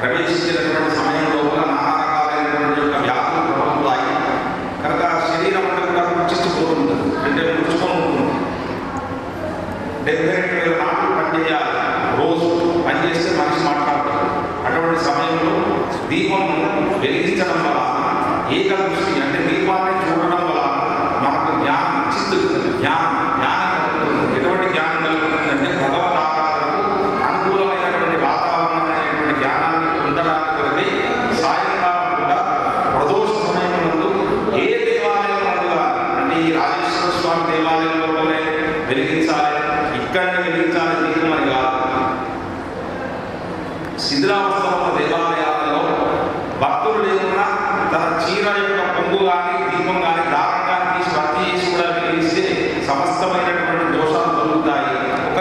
ప్రవేశించినటువంటి సమయంలో లోపల నానా రకాలైనటువంటి యొక్క వ్యాధులు ప్రభుత్వాయి కనుక శరీరం అంతా కూడా కుచిస్తుపోతుంది అంటే ముడుచుకొని ఉంటుంది డెబ్బై రెండు వేల పనిచేయాలి రోజు పనిచేస్తే మనిషి మాట్లాడతారు అటువంటి సమయంలో దీపం వెలిగించడం వల్ల ఏక దృష్టి అంటే దీపాన్ని చూడడం వల్ల మనకు జ్ఞానం చిత్తు జ్ఞానం శిథిలావస్థలో ఉన్న దేవాలయాలలో భక్తులు లేకుండా తన చీర యొక్క పొంగు కానీ దీపం కానీ దారం కానీ తీసి భక్తి చేసి కూడా వెలిగిస్తే సమస్తమైనటువంటి దోషాలు తొలుగుతాయి. ఒక